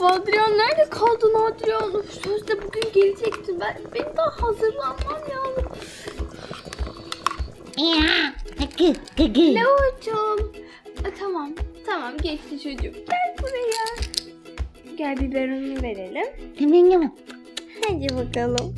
Of Adrian nerede kaldın Adrian? Of, sözde bugün gelecektin. Ben, benim daha hazırlanmam lazım. Leo'cum. E, tamam tamam geçti çocuğum. Gel buraya. Gel biberonunu verelim. Hadi bakalım.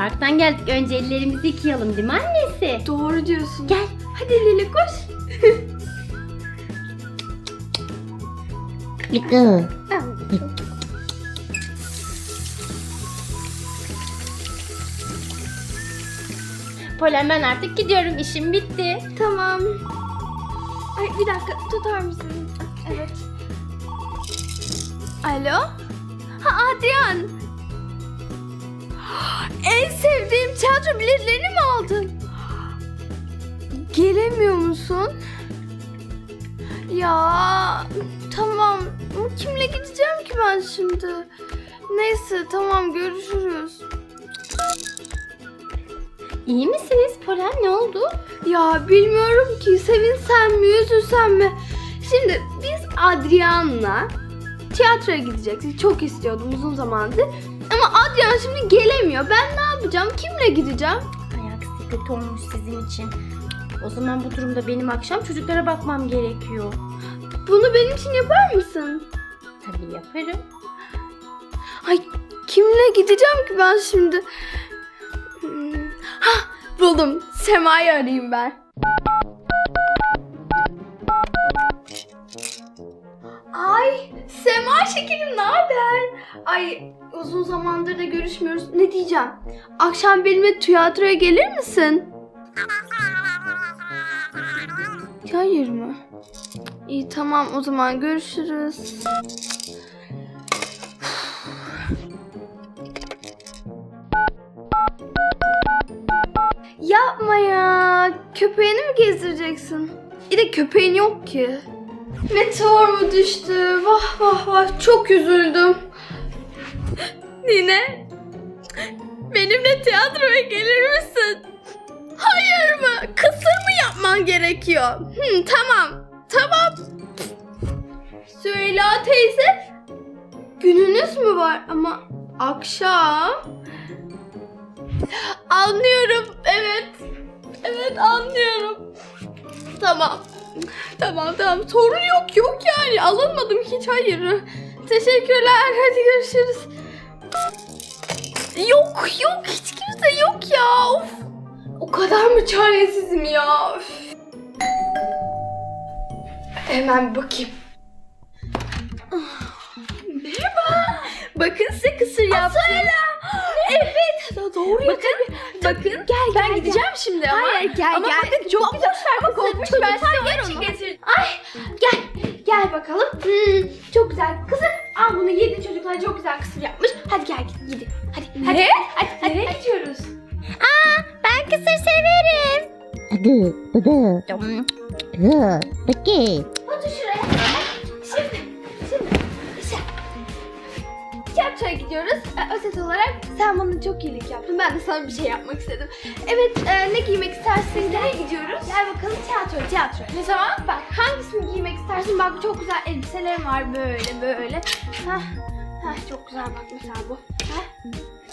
Parktan geldik. Önce ellerimizi yıkayalım değil mi annesi? Doğru diyorsun. Gel. Hadi Lili koş. Yıka. Polen ben artık gidiyorum. İşim bitti. Tamam. Ay bir dakika tutar mısın? Evet. Alo? Ha Adrian. En sevdiğim tiyatro biletlerini mi aldın? Gelemiyor musun? Ya tamam. Ama Kimle gideceğim ki ben şimdi? Neyse tamam görüşürüz. İyi misiniz Polen? Ne oldu? Ya bilmiyorum ki sevinsem mi üzülsem mi? Şimdi biz Adrian'la tiyatroya gidecektik. Çok istiyordum uzun zamandır. Ama Adrian şimdi gelemiyor. Ben ne yapacağım? Kimle gideceğim? Ay aksi kötü olmuş sizin için. O zaman bu durumda benim akşam çocuklara bakmam gerekiyor. Bunu benim için yapar mısın? Tabii yaparım. Ay kimle gideceğim ki ben şimdi? Hmm. Hah buldum. Sema'yı arayayım ben. Sema şekerim ne haber? Ay uzun zamandır da görüşmüyoruz. Ne diyeceğim? Akşam benimle tiyatroya gelir misin? Hayır mı? İyi tamam o zaman görüşürüz. Yapma ya. Köpeğini mi gezdireceksin? Bir de köpeğin yok ki. Meteor mu düştü? Vah vah vah çok üzüldüm. Nine. Benimle tiyatroya gelir misin? Hayır mı? Kısır mı yapman gerekiyor? Hı, tamam. Tamam. Süheyla teyze. Gününüz mü var? Ama akşam. Anlıyorum. Evet. Evet anlıyorum. Tamam. Tamam tamam. Sorun yok yok yani. Alınmadım hiç hayır. Teşekkürler. Hadi görüşürüz. Yok yok hiç kimse yok ya. Of. O kadar mı çaresizim ya? Üf. Hemen bakayım. Merhaba. Bakın size kısır yaptım. Evet. Doğru bakın, bakın. Gel ben gideceğim şimdi ama. Hayır gel Ama gel. bakın çok güzel. Ama kokmuş ben size onun için getirdim. Ay gel. Gel bakalım. Hmm, çok güzel. Kısır. Al bunu yedi çocuklar çok güzel kısır yapmış. Hadi gel git yedi. Hadi hadi. Hadi hadi, hadi gidiyoruz. Ben kısır severim. Peki. Sen bana çok iyilik yaptın. Ben de sana bir şey yapmak istedim. Evet, e, ne giymek istersin? Nereye gidiyoruz? Gel bakalım tiyatro, tiyatro. Ne zaman? Bak, hangisini giymek istersin? Bak çok güzel elbiselerim var böyle böyle. Hah, hah çok güzel bak mesela bu. Hah.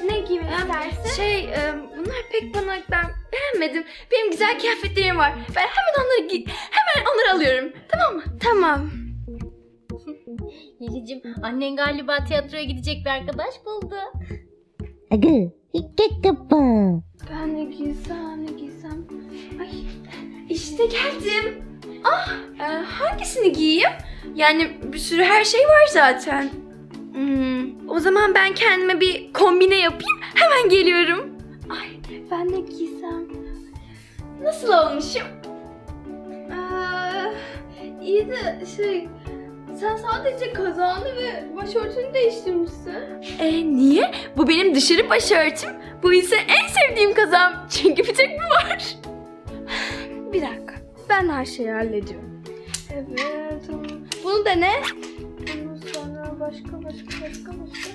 Ne giymek istersin? Şey, e, bunlar pek bana ben beğenmedim. Benim güzel kıyafetlerim var. Ben hemen onları gi- hemen onları alıyorum. Tamam mı? Tamam. Lilicim annen galiba tiyatroya gidecek bir arkadaş buldu. Gı, iki kapı. Ben ne giysem, ne giysem. Ay, işte geldim. Ah, e, hangisini giyeyim? Yani bir sürü her şey var zaten. Hmm, o zaman ben kendime bir kombine yapayım. Hemen geliyorum. Ay, ben ne giysem. Nasıl olmuşum? Ee, iyi de şey sen sadece kazağını ve başörtünü değiştirmişsin. E, niye? Bu benim dışarı başörtüm. Bu ise en sevdiğim kazam. Çünkü bir tek bu var. Bir dakika. Ben her şeyi hallediyorum. Evet. tamam. Bunu da ne? Bundan sonra başka başka başka başka.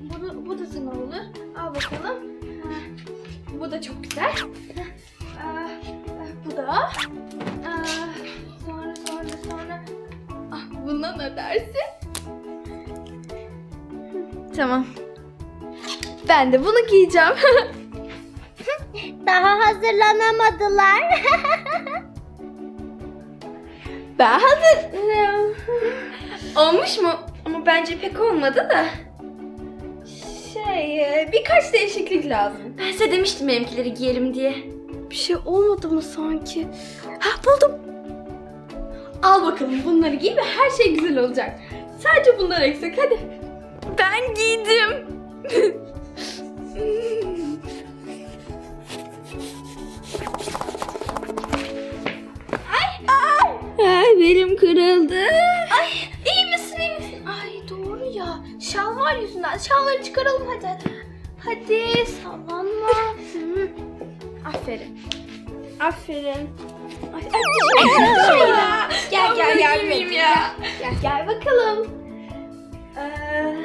Bu, bu da sana olur. Al bakalım. Bu da çok güzel. Heh. Aa, bu da. Dersin? Tamam. Ben de bunu giyeceğim. Daha hazırlanamadılar. ben hazırım. Olmuş mu? Ama bence pek olmadı da. Şey, e, birkaç değişiklik lazım. Ben size demiştim benimkileri giyelim diye. Bir şey olmadı mı sanki? Ha buldum. Al bakalım bunları giy ve her şey güzel olacak. Sadece bunlar eksik hadi. Ben giydim. Ay belim kırıldı. Ay iyi misin iyi misin? Ay doğru ya. Şal var yüzünden. Şalları çıkaralım hadi. Hadi sallanma. Aferin. Aferin. Ay, ay. Gel gel yardım edeyim ya. Gel gel bakalım. Ee,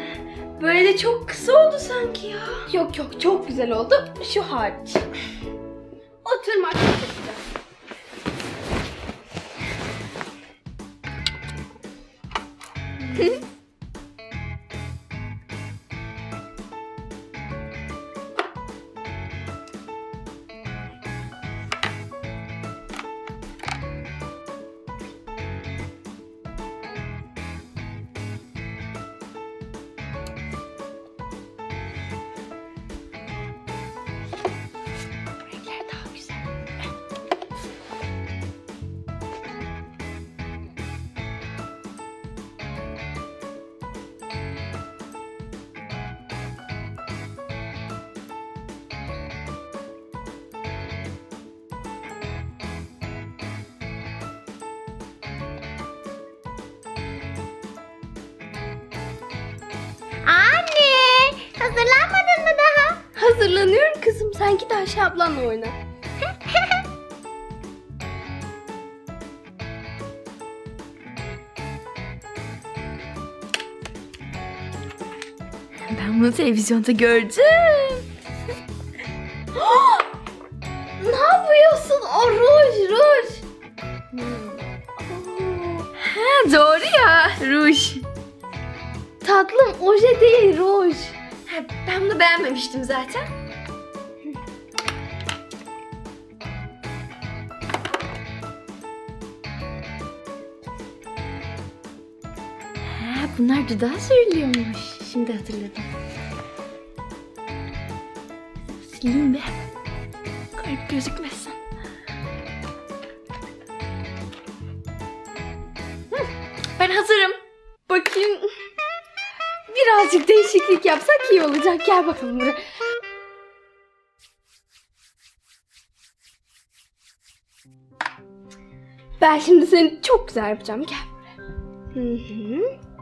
böyle de çok kısa oldu sanki ya. Yok yok çok güzel oldu. Şu hariç. Oturmak. Renkler Hazırlanıyorum kızım. Sen git Ayşe ablanla oyna. Ben bunu televizyonda gördüm. Ne yapıyorsun? O ruj, ruj. Ha, doğru ya. Ruj. Tatlım, oje değil, ruj. Ben bunu beğenmemiştim zaten. Ha, bunlar dudağa söylüyormuş. Şimdi hatırladım. Sileyim be. Garip gözükmesin. Ben hazırım. Bakayım. Birazcık değişiklik yapsak iyi olacak. Gel bakalım buraya. Ben şimdi seni çok güzel yapacağım. Gel buraya. Hı hı.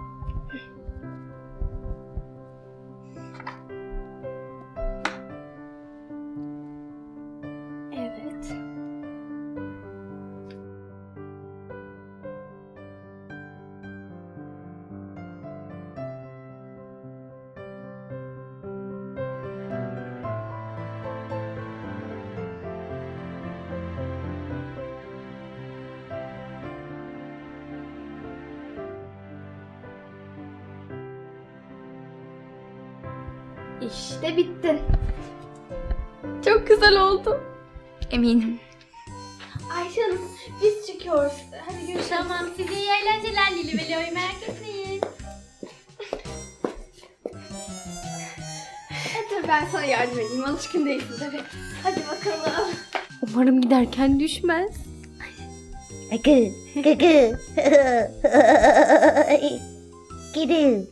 İşte bitti. Çok güzel oldu. Eminim. Ayşe Hanım biz çıkıyoruz. Hadi görüşürüz. Tamam size iyi eğlenceler Lili ve Leo'yu merak etmeyin. E, tabii ben sana yardım edeyim. Alışkın değilsin tabii. Hadi bakalım. Umarım giderken düşmez. Gı, gı, gı. Gidin.